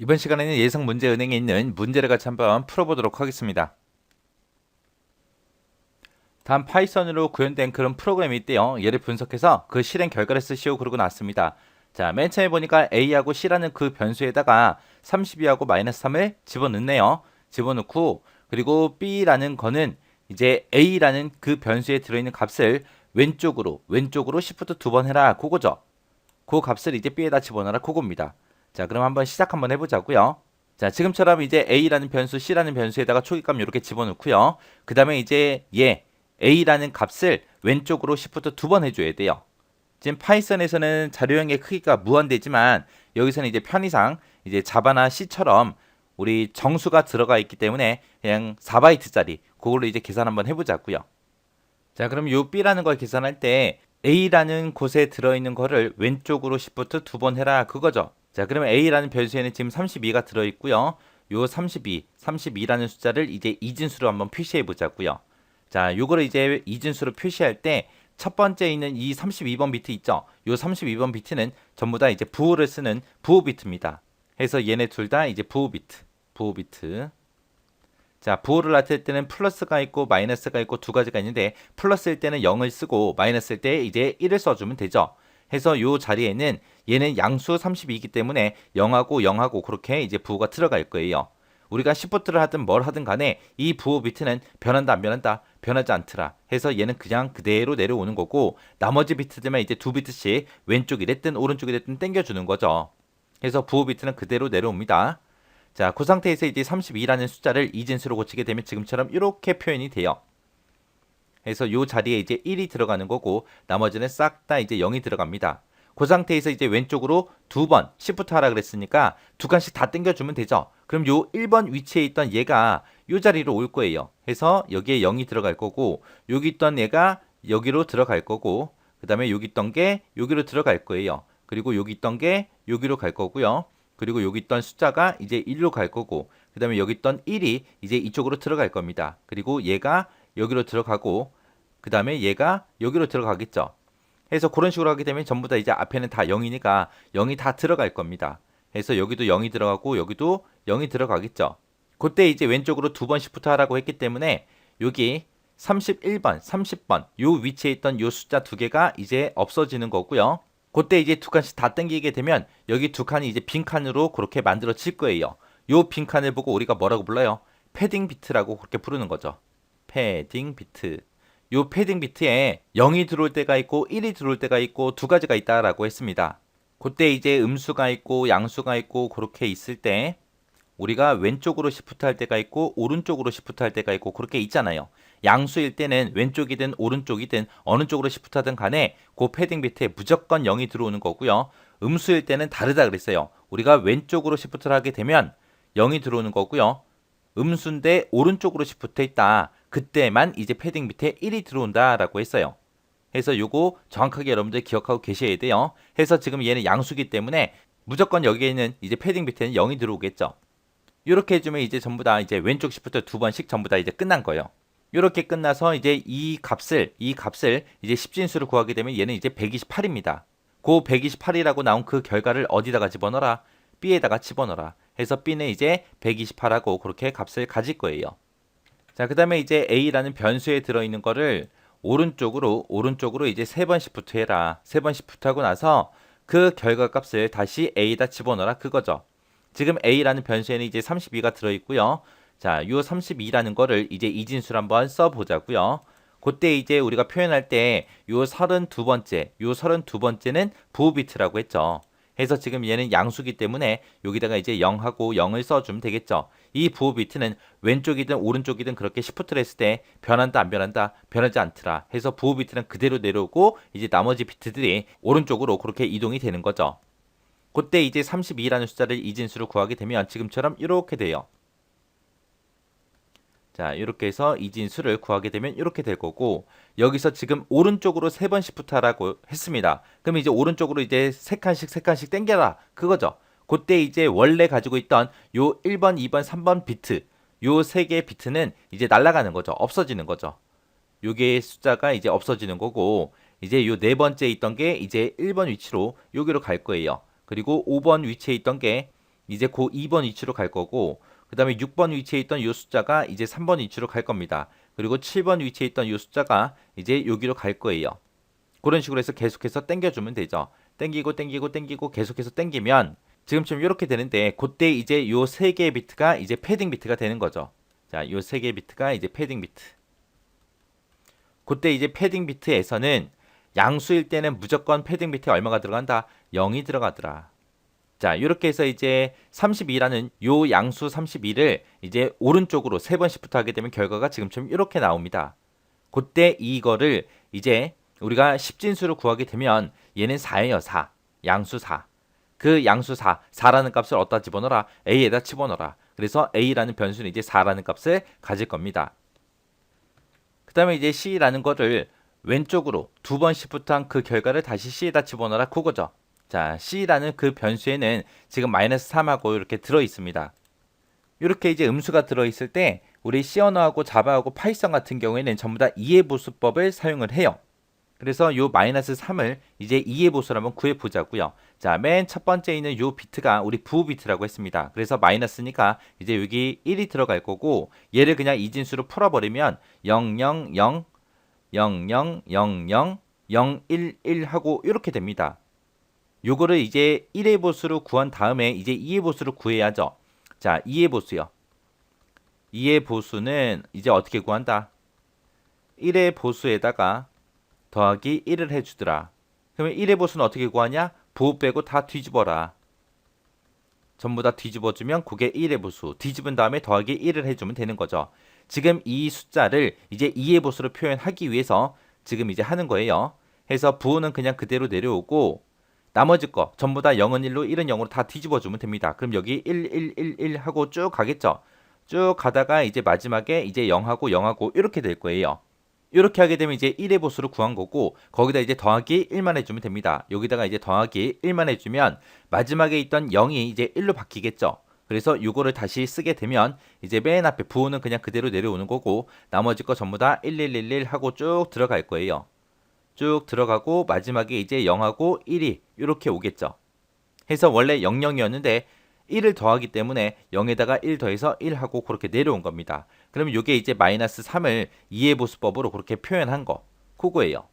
이번 시간에는 예상 문제 은행에 있는 문제를 같이 한번 풀어보도록 하겠습니다. 다음 파이썬으로 구현된 그런 프로그램이 있대요. 얘를 분석해서 그 실행 결과를 쓰시오 그러고 나왔습니다. 자, 맨 처음에 보니까 a하고 c라는 그 변수에다가 32하고 마이너스 3을 집어넣네요. 집어넣고 그리고 b라는 거는 이제 a라는 그 변수에 들어있는 값을 왼쪽으로 왼쪽으로 시프트 두 번 해라 그거죠. 그 값을 이제 b에다 집어넣어라 그겁니다. 자, 그럼 한번 시작 한번 해보자고요. 자, 지금처럼 이제 a라는 변수, c라는 변수에다가 초기값 이렇게 집어넣고요. 그 다음에 이제 얘 a라는 값을 왼쪽으로 시프트 두 번 해줘야 돼요. 지금 파이썬에서는 자료형의 크기가 무한대지만 여기서는 이제 편의상 이제 자바나 C처럼 우리 정수가 들어가 있기 때문에 그냥 4바이트짜리 그걸로 이제 계산 한번 해보자고요. 자, 그럼 요 B라는 걸 계산할 때 A라는 곳에 들어있는 거를 왼쪽으로 시프트 두 번 해라 그거죠. 자, 그러면 A라는 변수에는 지금 32가 들어 있고요. 요 32, 32라는 숫자를 이제 이진수로 한번 표시해 보자고요. 자, 요거를 이제 이진수로 표시할 때 첫 번째 있는 이 32번 비트 있죠? 요 32번 비트는 전부 다 이제 부호를 쓰는 부호 비트입니다. 해서 얘네 둘 다 이제 부호 비트, 부호 비트. 자, 부호를 나타낼 때는 플러스가 있고 마이너스가 있고 두 가지가 있는데 플러스일 때는 0을 쓰고 마이너스일 때 이제 1을 써주면 되죠. 해서 요 자리에는 얘는 양수 32이기 때문에 0하고 0하고 그렇게 이제 부호가 들어갈 거예요. 우리가 시프트를 하든 뭘 하든 간에 이 부호 비트는 변한다 안 변한다 변하지 않더라 해서 얘는 그냥 그대로 내려오는 거고 나머지 비트들만 이제 두 비트씩 왼쪽이 됐든 오른쪽이 됐든 땡겨주는 거죠. 그래서 부호 비트는 그대로 내려옵니다. 자, 그 상태에서 이제 32라는 숫자를 이진수로 고치게 되면 지금처럼 이렇게 표현이 돼요. 그래서 요 자리에 이제 1이 들어가는 거고 나머지는 싹 다 이제 0이 들어갑니다. 그 상태에서 이제 왼쪽으로 두 번 시프트 하라 그랬으니까 두 칸씩 다 당겨주면 되죠. 그럼 요 1번 위치에 있던 얘가 요 자리로 올 거예요. 해서 여기에 0이 들어갈 거고 여기 있던 얘가 여기로 들어갈 거고 그 다음에 여기 있던 게 여기로 들어갈 거예요. 그리고 여기 있던 게 여기로 갈 거고요. 그리고 여기 있던 숫자가 이제 1로 갈 거고 그 다음에 여기 있던 1이 이제 이쪽으로 들어갈 겁니다. 그리고 얘가 여기로 들어가고 그 다음에 얘가 여기로 들어가겠죠. 해서 그런 식으로 하게 되면 전부 다 이제 앞에는 다 0이니까 0이 다 들어갈 겁니다. 해서 여기도 0이 들어가고 여기도 0이 들어가겠죠. 그때 이제 왼쪽으로 두 번 시프트 하라고 했기 때문에 여기 31번, 30번 요 위치에 있던 요 숫자 두 개가 이제 없어지는 거고요. 그때 이제 두 칸씩 다 당기게 되면 여기 두 칸이 이제 빈 칸으로 그렇게 만들어질 거예요. 요 빈 칸을 보고 우리가 뭐라고 불러요? 패딩 비트라고 그렇게 부르는 거죠. 패딩 비트. 요 패딩 비트에 0이 들어올 때가 있고 1이 들어올 때가 있고 두 가지가 있다라고 했습니다. 그때 이제 음수가 있고 양수가 있고 그렇게 있을 때 우리가 왼쪽으로 시프트 할 때가 있고 오른쪽으로 시프트 할 때가 있고 그렇게 있잖아요. 양수일 때는 왼쪽이든 오른쪽이든 어느 쪽으로 시프트 하든 간에 그 패딩 비트에 무조건 0이 들어오는 거고요. 음수일 때는 다르다 그랬어요. 우리가 왼쪽으로 시프트를 하게 되면 0이 들어오는 거고요. 음수인데 오른쪽으로 시프트 했다. 그때만 이제 패딩 밑에 1이 들어온다라고 했어요. 해서 요거 정확하게 여러분들 기억하고 계셔야 돼요. 해서 지금 얘는 양수기 때문에 무조건 여기에는 이제 패딩 밑에는 0이 들어오겠죠. 이렇게 해주면 이제 전부 다 이제 왼쪽 시프트 두 번씩 전부 다 이제 끝난 거예요. 이렇게 끝나서 이제 이 값을 이 값을 이제 10진수를 구하게 되면 얘는 이제 128입니다. 그 128이라고 나온 그 결과를 어디다가 집어넣어라? B에다가 집어넣어라. 해서 B는 이제 128하고 그렇게 값을 가질 거예요. 자, 그 다음에 이제 A라는 변수에 들어있는 거를 오른쪽으로, 오른쪽으로 이제 세 번 시프트 해라. 세 번 시프트 하고 나서 그 결과 값을 다시 A에다 집어넣어라. 그거죠. 지금 A라는 변수에는 이제 32가 들어있고요. 자, 요 32라는 거를 이제 이진수를 한번 써보자고요. 그때 이제 우리가 표현할 때 요 32번째, 요 32번째는 부호 비트라고 했죠. 해서 지금 얘는 양수기 때문에 여기다가 이제 0하고 0을 써주면 되겠죠. 이 부호 비트는 왼쪽이든 오른쪽이든 그렇게 시프트를 했을 때 변한다 안 변한다 변하지 않더라 해서 부호 비트는 그대로 내려오고 이제 나머지 비트들이 오른쪽으로 그렇게 이동이 되는 거죠. 그때 이제 32라는 숫자를 이진수로 구하게 되면 지금처럼 이렇게 돼요. 자, 이렇게 해서 이진수를 구하게 되면 이렇게 될 거고 여기서 지금 오른쪽으로 세번 시프트 하라고 했습니다. 그럼 이제 오른쪽으로 이제 세 칸씩 세 칸씩 당겨라. 그거죠. 그때 이제 원래 가지고 있던 요 1번, 2번, 3번 비트 요 세 개의 비트는 이제 날아가는 거죠. 없어지는 거죠. 요게 숫자가 이제 없어지는 거고 이제 요 네 번째 있던 게 이제 1번 위치로 여기로 갈 거예요. 그리고 5번 위치에 있던 게 이제 그 2번 위치로 갈 거고 그 다음에 6번 위치에 있던 이 숫자가 이제 3번 위치로 갈 겁니다. 그리고 7번 위치에 있던 이 숫자가 이제 여기로 갈 거예요. 그런 식으로 해서 계속해서 땡겨주면 되죠. 땡기고 땡기고 땡기고 계속해서 땡기면 지금처럼 이렇게 되는데 그때 이제 요 세 개의 비트가 이제 패딩 비트가 되는 거죠. 자, 요 세 개의 비트가 이제 패딩 비트. 그때 이제 패딩 비트에서는 양수일 때는 무조건 패딩 비트에 얼마가 들어간다? 0이 들어가더라. 자, 이렇게 해서 이제 32라는 요 양수 32를 이제 오른쪽으로 세 번씩부터 하게 되면 결과가 지금처럼 이렇게 나옵니다. 그때 이거를 이제 우리가 10진수로 구하게 되면 얘는 4예요, 4. 양수 4. 그 양수 4, 4라는 값을 어디다 집어넣어라? a에다 집어넣어라. 그래서 a라는 변수는 이제 4라는 값을 가질 겁니다. 그 다음에 이제 c라는 거를 왼쪽으로 두 번씩부터 한 그 결과를 다시 c에다 집어넣어라 그거죠. 자, c라는 그 변수에는 지금 마이너스 3하고 이렇게 들어 있습니다. 이렇게 이제 음수가 들어 있을 때 우리 C 언어하고 자바하고 파이썬 같은 경우에는 전부 다 이해 보수법을 사용을 해요. 그래서 요 마이너스 3을 이제 이해 보수로 한번 구해 보자고요. 자, 맨 첫 번째 있는 요 비트가 우리 부호 비트라고 했습니다. 그래서 마이너스니까 이제 여기 1이 들어갈 거고 얘를 그냥 이진수로 풀어 버리면 0 0 0 0 0 0 0 0 1 1 하고 이렇게 됩니다. 요거를 이제 1의 보수로 구한 다음에 이제 2의 보수로 구해야죠. 자, 2의 보수요. 2의 보수는 이제 어떻게 구한다? 1의 보수에다가 더하기 1을 해주더라. 그러면 1의 보수는 어떻게 구하냐? 부호 빼고 다 뒤집어라. 전부 다 뒤집어주면 그게 1의 보수. 뒤집은 다음에 더하기 1을 해주면 되는 거죠. 지금 이 숫자를 이제 2의 보수로 표현하기 위해서 지금 이제 하는 거예요. 해서 부호는 그냥 그대로 내려오고 나머지 거 전부 다 0은 1로 1은 0으로 다 뒤집어 주면 됩니다. 그럼 여기 1, 1, 1, 1 하고 쭉 가겠죠. 쭉 가다가 이제 마지막에 이제 0하고 0하고 이렇게 될 거예요. 이렇게 하게 되면 이제 1의 보수를 구한 거고 거기다 이제 더하기 1만 해주면 됩니다. 여기다가 이제 더하기 1만 해주면 마지막에 있던 0이 이제 1로 바뀌겠죠. 그래서 이거를 다시 쓰게 되면 이제 맨 앞에 부호는 그냥 그대로 내려오는 거고 나머지 거 전부 다 1111 하고 쭉 들어갈 거예요. 쭉 들어가고 마지막에 이제 0하고 1이 이렇게 오겠죠. 해서 원래 00이었는데 1을 더하기 때문에 0에다가 1 더해서 1하고 그렇게 내려온 겁니다. 그러면 이게 이제 마이너스 3을 이해보수법으로 그렇게 표현한 거. 그거예요.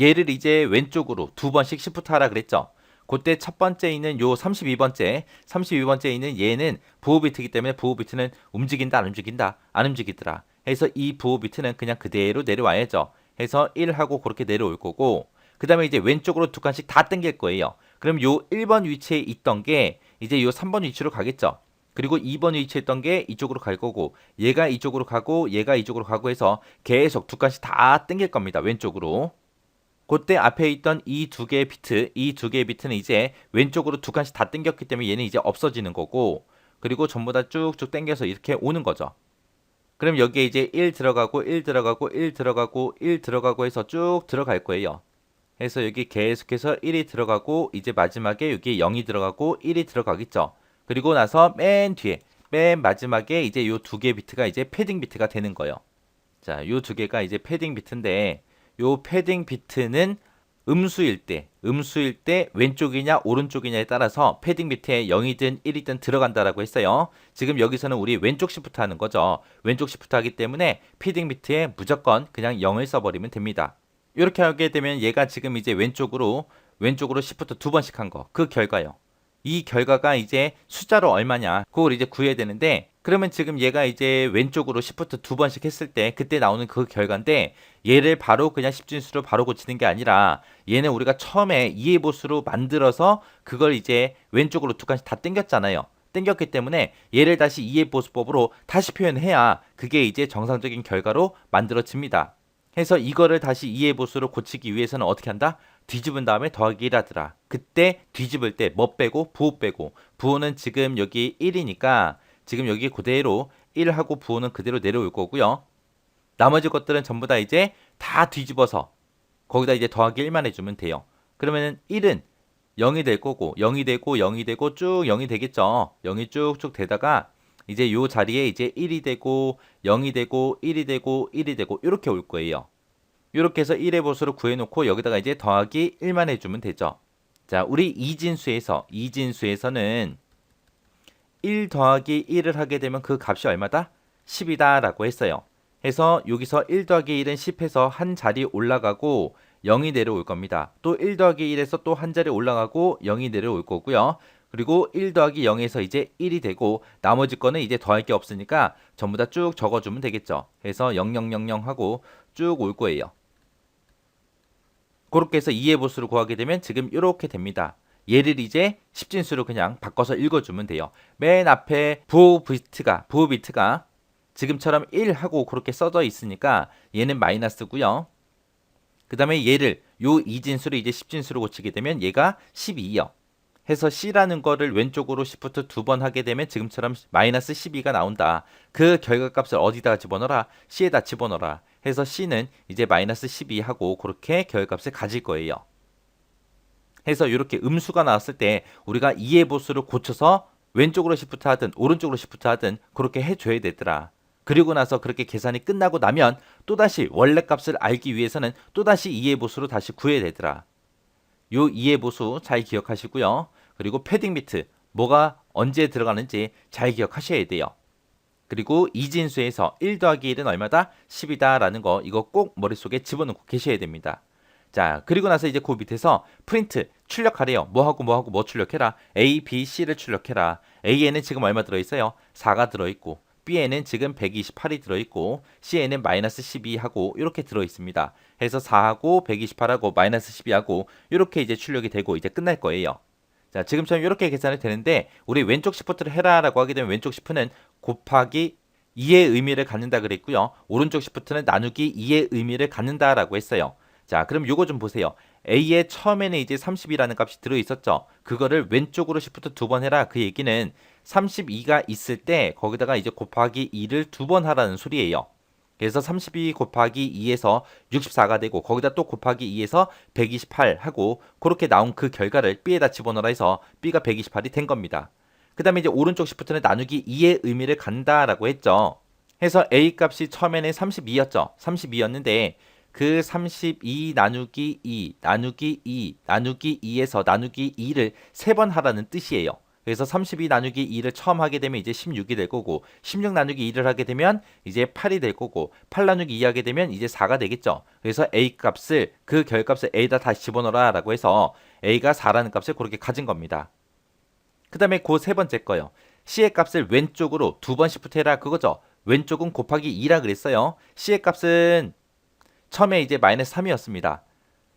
얘를 이제 왼쪽으로 두 번씩 시프트 하라 그랬죠. 그때 첫 번째 있는 요 32번째, 32번째 있는 얘는 부호 비트이기 때문에 부호 비트는 움직인다, 안 움직인다, 안 움직이더라. 해서 이 부호 비트는 그냥 그대로 내려와야죠. 해서 1하고 그렇게 내려올 거고, 그 다음에 이제 왼쪽으로 두 칸씩 다 당길 거예요. 그럼 요 1번 위치에 있던 게 이제 요 3번 위치로 가겠죠. 그리고 2번 위치에 있던 게 이쪽으로 갈 거고 얘가 이쪽으로 가고 얘가 이쪽으로 가고 해서 계속 두 칸씩 다 당길 겁니다. 왼쪽으로. 그때 앞에 있던 이 두 개의 비트, 이 두 개의 비트는 이제 왼쪽으로 두 칸씩 다 당겼기 때문에 얘는 이제 없어지는 거고 그리고 전부 다 쭉쭉 당겨서 이렇게 오는 거죠. 그럼 여기에 이제 1 들어가고 1 들어가고 1 들어가고 1 들어가고 해서 쭉 들어갈 거예요. 해서 여기 계속해서 1이 들어가고 이제 마지막에 여기 0이 들어가고 1이 들어가겠죠. 그리고 나서 맨 뒤에 맨 마지막에 이제 요 두 개 비트가 이제 패딩 비트가 되는 거예요. 자, 요 두 개가 이제 패딩 비트인데 요 패딩 비트는 음수일 때, 음수일 때 왼쪽이냐 오른쪽이냐에 따라서 패딩 비트에 0이든 1이든 들어간다라고 했어요. 지금 여기서는 우리 왼쪽 시프트 하는 거죠. 왼쪽 시프트 하기 때문에 패딩 비트에 무조건 그냥 0을 써버리면 됩니다. 이렇게 하게 되면 얘가 지금 이제 왼쪽으로 왼쪽으로 시프트 두 번씩 한 거. 그 결과요. 이 결과가 이제 숫자로 얼마냐. 그걸 이제 구해야 되는데 그러면 지금 얘가 이제 왼쪽으로 시프트 두 번씩 했을 때 그때 나오는 그 결과인데 얘를 바로 그냥 십진수로 바로 고치는 게 아니라 얘는 우리가 처음에 이해보수로 만들어서 그걸 이제 왼쪽으로 두 칸씩 다 땡겼잖아요. 땡겼기 때문에 얘를 다시 이해보수법으로 다시 표현해야 그게 이제 정상적인 결과로 만들어집니다. 해서 이거를 다시 이해보수로 고치기 위해서는 어떻게 한다? 뒤집은 다음에 더하기 1하더라. 그때 뒤집을 때 뭐 빼고 부호 빼고 부호는 지금 여기 1이니까 지금 여기 그대로 1하고 부호는 그대로 내려올 거고요. 나머지 것들은 전부 다 이제 다 뒤집어서 거기다 이제 더하기 1만 해주면 돼요. 그러면은 1은 0이 될 거고 0이 되고 0이 되고 쭉 0이 되겠죠. 0이 쭉쭉 되다가 이제 요 자리에 이제 1이 되고 0이 되고 1이 되고 1이 되고 이렇게 올 거예요. 이렇게 해서 1의 보수를 구해놓고 여기다가 이제 더하기 1만 해주면 되죠. 자, 우리 이진수에서 이진수에서는 1 더하기 1을 하게 되면 그 값이 얼마다? 10이다 라고 했어요. 해서 여기서 1 더하기 1은 10해서 한 자리 올라가고 0이 내려올 겁니다. 또 1 더하기 1에서 또 한 자리 올라가고 0이 내려올 거고요. 그리고 1 더하기 0에서 이제 1이 되고 나머지 거는 이제 더할 게 없으니까 전부 다 쭉 적어주면 되겠죠. 해서 0000 하고 쭉 올 거예요. 그렇게 해서 2의 보수를 구하게 되면 지금 이렇게 됩니다. 얘를 이제 10진수로 그냥 바꿔서 읽어주면 돼요. 맨 앞에 부호 비트가 부호 비트가 지금처럼 1 하고 그렇게 써져 있으니까 얘는 마이너스고요. 그 다음에 얘를 요 이진수를 이제 10진수로 고치게 되면 얘가 12요. 해서 C라는 거를 왼쪽으로 시프트 두 번 하게 되면 지금처럼 마이너스 12가 나온다. 그 결과값을 어디다가 집어넣어라? C에다 집어넣어라. 해서 C는 이제 마이너스 12 하고 그렇게 결과값을 가질 거예요. 해서 이렇게 음수가 나왔을 때 우리가 2의 보수를 고쳐서 왼쪽으로 시프트 하든 오른쪽으로 시프트 하든 그렇게 해줘야 되더라. 그리고 나서 그렇게 계산이 끝나고 나면 또다시 원래 값을 알기 위해서는 또다시 2의 보수로 다시 구해야 되더라. 요 2의 보수 잘 기억하시고요. 그리고 패딩 비트 뭐가 언제 들어가는지 잘 기억하셔야 돼요. 그리고 이진수에서 1 더하기 1은 얼마다? 10이다 라는 거 이거 꼭 머릿속에 집어넣고 계셔야 됩니다. 자 그리고 나서 이제 그 밑에서 프린트 출력하래요. 뭐하고 뭐하고 뭐 출력해라. A, B, C를 출력해라. A에는 지금 얼마 들어있어요? 4가 들어있고 B에는 지금 128이 들어있고 C에는 마이너스 12하고 이렇게 들어있습니다. 해서 4하고 128하고 마이너스 12하고 이렇게 이제 출력이 되고 이제 끝날 거예요. 자 지금처럼 이렇게 계산이 되는데 우리 왼쪽 시프트를 해라라고 하게 되면 왼쪽 시프트는 곱하기 2의 의미를 갖는다 그랬고요. 오른쪽 시프트는 나누기 2의 의미를 갖는다라고 했어요. 자, 그럼 요거 좀 보세요. A의 처음에는 이제 30이라는 값이 들어 있었죠. 그거를 왼쪽으로 시프트 두 번 해라. 그 얘기는 32가 있을 때 거기다가 이제 곱하기 2를 두 번 하라는 소리예요. 그래서 32 곱하기 2에서 64가 되고 거기다 또 곱하기 2에서 128 하고 그렇게 나온 그 결과를 B에다 집어넣어라 해서 B가 128이 된 겁니다. 그 다음에 이제 오른쪽 시프트는 나누기 2의 의미를 간다라고 했죠. 해서 A 값이 처음에는 32였죠. 32였는데 그 32 나누기 2 나누기 2 나누기 2에서 나누기 2를 세 번 하라는 뜻이에요. 그래서 32 나누기 2를 처음 하게 되면 이제 16이 될 거고 16 나누기 2를 하게 되면 이제 8이 될 거고 8 나누기 2 하게 되면 이제 4가 되겠죠. 그래서 A 값을 그 결값을 A에다 다시 집어넣어라 라고 해서 A가 4라는 값을 그렇게 가진 겁니다. 그 다음에 그 세 번째 거요. C의 값을 왼쪽으로 두 번 시프트 해라 그거죠. 왼쪽은 곱하기 2라 그랬어요. C의 값은 처음에 이제 마이너스 3이었습니다.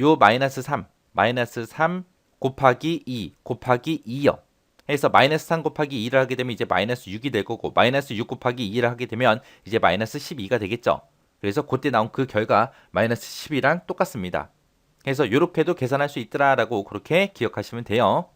요 마이너스 3, 마이너스 3 곱하기 2 곱하기 2요. 해서 마이너스 3 곱하기 2를 하게 되면 이제 마이너스 6이 될 거고 마이너스 6 곱하기 2를 하게 되면 이제 마이너스 12가 되겠죠. 그래서 그때 나온 그 결과 마이너스 10이랑 똑같습니다. 그래서 이렇게도 계산할 수 있더라라고 그렇게 기억하시면 돼요.